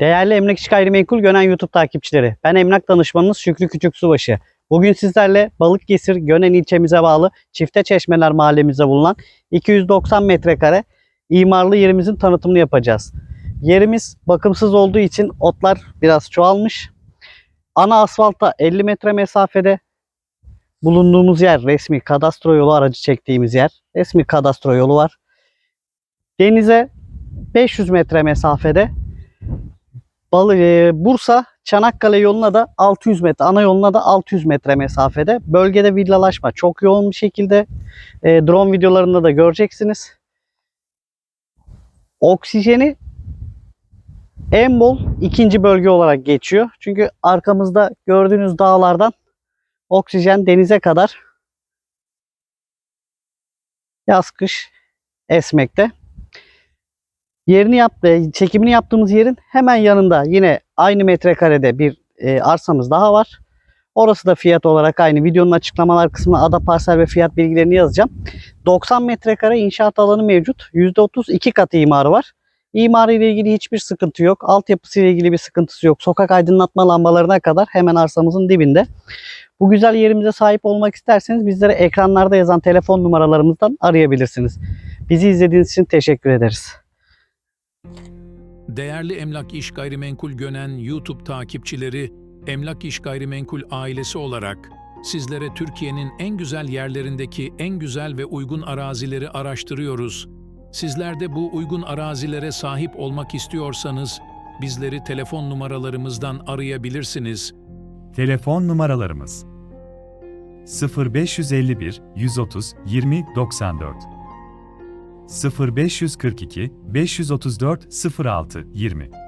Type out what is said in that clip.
Değerli Emlak İş Gayrimenkul Gönen YouTube takipçileri, ben emlak danışmanınız Şükrü Küçüksubaşı. Bugün sizlerle Balıkesir Gönen ilçemize bağlı Çifte Çeşmeler mahallemizde bulunan 290 metrekare imarlı yerimizin tanıtımını yapacağız. Yerimiz bakımsız olduğu için otlar biraz çoğalmış. Ana asfalta 50 metre mesafede bulunduğumuz yer resmi kadastro yolu aracı çektiğimiz yer. Resmi kadastro yolu var. Denize 500 metre mesafede Balı, e, Bursa Çanakkale yoluna da 600 metre, ana yoluna da 600 metre mesafede. Bölgede villalaşma çok yoğun bir şekilde. E, drone videolarında da göreceksiniz. Oksijeni en bol ikinci bölge olarak geçiyor. Çünkü arkamızda gördüğünüz dağlardan oksijen denize kadar yaz kış esmekte. Yerini yaptı, çekimini yaptığımız yerin hemen yanında yine aynı metrekarede bir e, arsamız daha var. Orası da fiyat olarak aynı. Videonun açıklamalar kısmına ada parsel ve fiyat bilgilerini yazacağım. 90 metrekare inşaat alanı mevcut. %30 iki kat imarı var. İmarı ile ilgili hiçbir sıkıntı yok. Altyapısı ile ilgili bir sıkıntısı yok. Sokak aydınlatma lambalarına kadar hemen arsamızın dibinde. Bu güzel yerimize sahip olmak isterseniz bizlere ekranlarda yazan telefon numaralarımızdan arayabilirsiniz. Bizi izlediğiniz için teşekkür ederiz. Değerli Emlak İş Gayrimenkul Gönen YouTube takipçileri, Emlak İş Gayrimenkul ailesi olarak sizlere Türkiye'nin en güzel yerlerindeki en güzel ve uygun arazileri araştırıyoruz. Sizler de bu uygun arazilere sahip olmak istiyorsanız bizleri telefon numaralarımızdan arayabilirsiniz. Telefon numaralarımız 0551 130 20 94 0542 534 06 20